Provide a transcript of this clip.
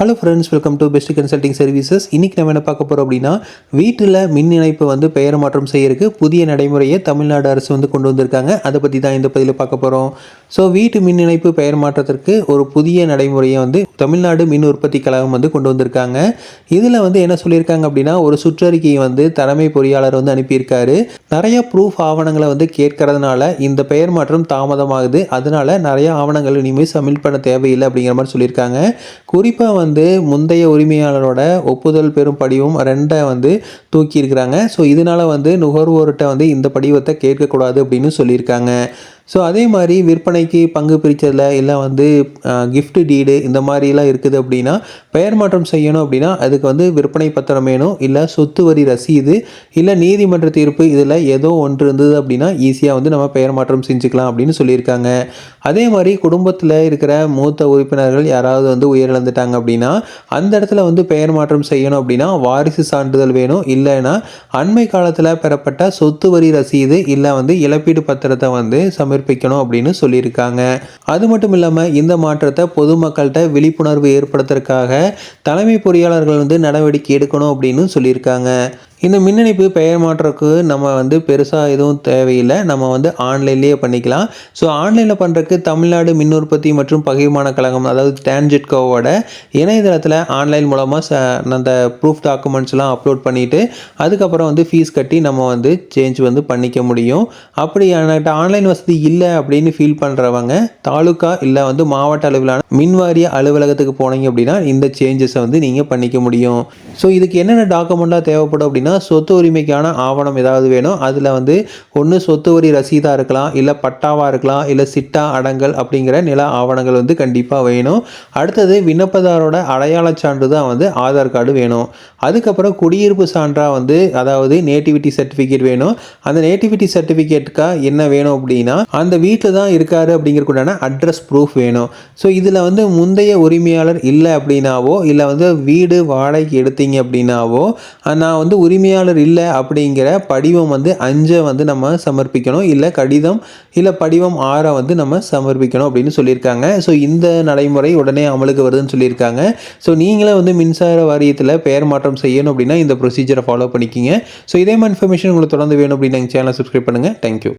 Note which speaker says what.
Speaker 1: Hello friends welcome to best consulting services இன்றைக்கி நம்ம என்ன பார்க்க போகிறோம் அப்படின்னா வீட்டில் மின் இணைப்பு வந்து பெயர் மாற்றம் செய்யறதுக்கு புதிய நடைமுறையை தமிழ்நாடு அரசு வந்து கொண்டு வந்திருக்காங்க. அதை பற்றி தான் இந்த பதிவில் பார்க்க போகிறோம் ஸோ வீட்டு மின் இணைப்பு பெயர் மாற்றத்திற்கு ஒரு புதிய நடைமுறையை வந்து தமிழ்நாடு மின் உற்பத்தி கழகம் வந்து கொண்டு வந்திருக்காங்க. இதில் வந்து என்ன சொல்லியிருக்காங்க அப்படின்னா ஒரு சுற்றறிக்கையை வந்து தலைமை பொறியாளர் வந்து அனுப்பியிருக்காரு. நிறைய ப்ரூஃப் ஆவணங்களை வந்து கேட்கறதுனால இந்த பெயர் மாற்றம் தாமதமாகுது. அதனால நிறைய ஆவணங்கள் இனிமேல் சப்மிட் பண்ண தேவையில்லை அப்படிங்கிற மாதிரி சொல்லியிருக்காங்க. குறிப்பாக வந்து வந்து முந்தைய உரிமையாளரோட ஒப்புதல் பெறும் படிவம் ரெண்டை வந்து தூக்கியிருக்கிறாங்க. ஸோ இதனால வந்து நுகர்வோர்கிட்ட வந்து இந்த படிவத்தை கேட்கக்கூடாது அப்படின்னு சொல்லியிருக்காங்க. ஸோ அதே மாதிரி விற்பனைக்கு பங்கு பிரித்ததில் இல்லை வந்து கிஃப்ட் டீடு இந்த மாதிரிலாம் இருக்குது அப்படின்னா பெயர் மாற்றம் செய்யணும் அப்படின்னா அதுக்கு வந்து விற்பனை பத்திரம் வேணும் இல்லை சொத்து வரி ரசீது இல்லை நீதிமன்ற தீர்ப்பு இதில் ஏதோ ஒன்று இருந்தது அப்படின்னா ஈஸியாக வந்து நம்ம பெயர் மாற்றம் செஞ்சுக்கலாம் அப்படின்னு சொல்லியிருக்காங்க. அதே மாதிரி குடும்பத்தில் இருக்கிற மூத்த உறுப்பினர்கள் யாராவது வந்து உயிரிழந்துட்டாங்க அப்படின்னா அந்த இடத்துல வந்து பெயர் மாற்றம் செய்யணும் அப்படின்னா வாரிசு சான்றிதழ் வேணும். இல்லைன்னா அண்மை காலத்தில் பெறப்பட்ட சொத்து வரி ரசீது இல்லை வந்து இழப்பீடு பத்திரத்தை வந்து சமர்ப்பிக்கணும் அப்படின்னு சொல்லியிருக்காங்க. அது மட்டும் இல்லாமல் இந்த மாற்றத்தை பொதுமக்கள்கிட்ட விழிப்புணர்வு ஏற்படுத்துறதுக்காக தலைமை பொறியாளர்கள் வந்து நடவடிக்கை எடுக்கணும் அப்படின்னு சொல்லியிருக்காங்க. இந்த மின்னணிப்பு பெயர் மாற்றத்துக்கு நம்ம வந்து பெருசாக எதுவும் தேவையில்லை. நம்ம வந்து ஆன்லைன்லேயே பண்ணிக்கலாம். ஸோ ஆன்லைனில் பண்ணுறதுக்கு தமிழ்நாடு மின் உற்பத்தி மற்றும் பகிர்மான கழகம் அதாவது டான்ஜெட்கோவோட இணையதளத்தில் ஆன்லைன் மூலமாக ச அந்த ப்ரூஃப் டாக்குமெண்ட்ஸ்லாம் அப்லோட் பண்ணிவிட்டு அதுக்கப்புறம் வந்து ஃபீஸ் கட்டி நம்ம வந்து சேஞ்ச் வந்து பண்ணிக்க முடியும். அப்படி என்கிட்ட ஆன்லைன் வசதி இல்லை அப்படின்னு ஃபீல் பண்ணுறவங்க தாலுக்கா இல்லை வந்து மாவட்ட அளவிலான மின்வாரிய அலுவலகத்துக்கு போனீங்க அப்படின்னா இந்த சேஞ்சஸை வந்து நீங்கள் பண்ணிக்க முடியும். ஸோ இதுக்கு என்னென்ன டாக்குமெண்ட்லாம் தேவைப்படும் அப்படின்னா சொத்து உரிமைக்கான ஆவணம் ஏதாவது வேணும். அதில் வந்து ஒன்று சொத்து வரி ரசீதாக இருக்கலாம் இல்லை பட்டாவாக இருக்கலாம் இல்லை சிட்டா அடங்கல் அப்படிங்கிற நில ஆவணங்கள் வந்து கண்டிப்பாக வேணும். அடுத்தது விண்ணப்பதாரோட அடையாளச் சான்று தான் வந்து ஆதார் கார்டு வேணும். அதுக்கப்புறம் குடியிருப்பு சான்றாக வந்து அதாவது நேட்டிவிட்டி சர்டிஃபிகேட் வேணும். அந்த நேட்டிவிட்டி சர்டிஃபிகேட்டுக்காக என்ன வேணும் அப்படின்னா அந்த வீட்டில் தான் இருக்காரு அப்படிங்கிறக்குண்டான அட்ரஸ் ப்ரூஃப் வேணும். ஸோ இதில் வந்து முந்தைய உரிமையாளர் இல்லை அப்படின்னாவோ இல்லை வந்து வீடு வாடகைக்கு எடுத்தீங்க அப்படின்னாவோ நான் வந்து உரிமை உரிமையாளர் இல்லை அப்படிங்கிற படிவம் வந்து அஞ்சை வந்து நம்ம சமர்ப்பிக்கணும். இல்லை கடிதம் இல்லை படிவம் ஆறை வந்து நம்ம சமர்ப்பிக்கணும் அப்படின்னு சொல்லியிருக்காங்க. ஸோ இந்த நடைமுறை உடனே அமலுக்கு வருதுன்னு சொல்லியிருக்காங்க. ஸோ நீங்களே வந்து மின்சார வாரியத்தில் பெயர் மாற்றம் செய்யணும் அப்படின்னா இந்த ப்ரொசீஜரை ஃபாலோ பண்ணிக்கிங்க. ஸோ இதே மாதிரி இன்ஃபர்மேஷன் உங்களுக்கு தொடர்ந்து வேணும் அப்படின்னு எங்கள் சேனலை சப்ஸ்கிரைப் பண்ணுங்கள் தேங்க்யூ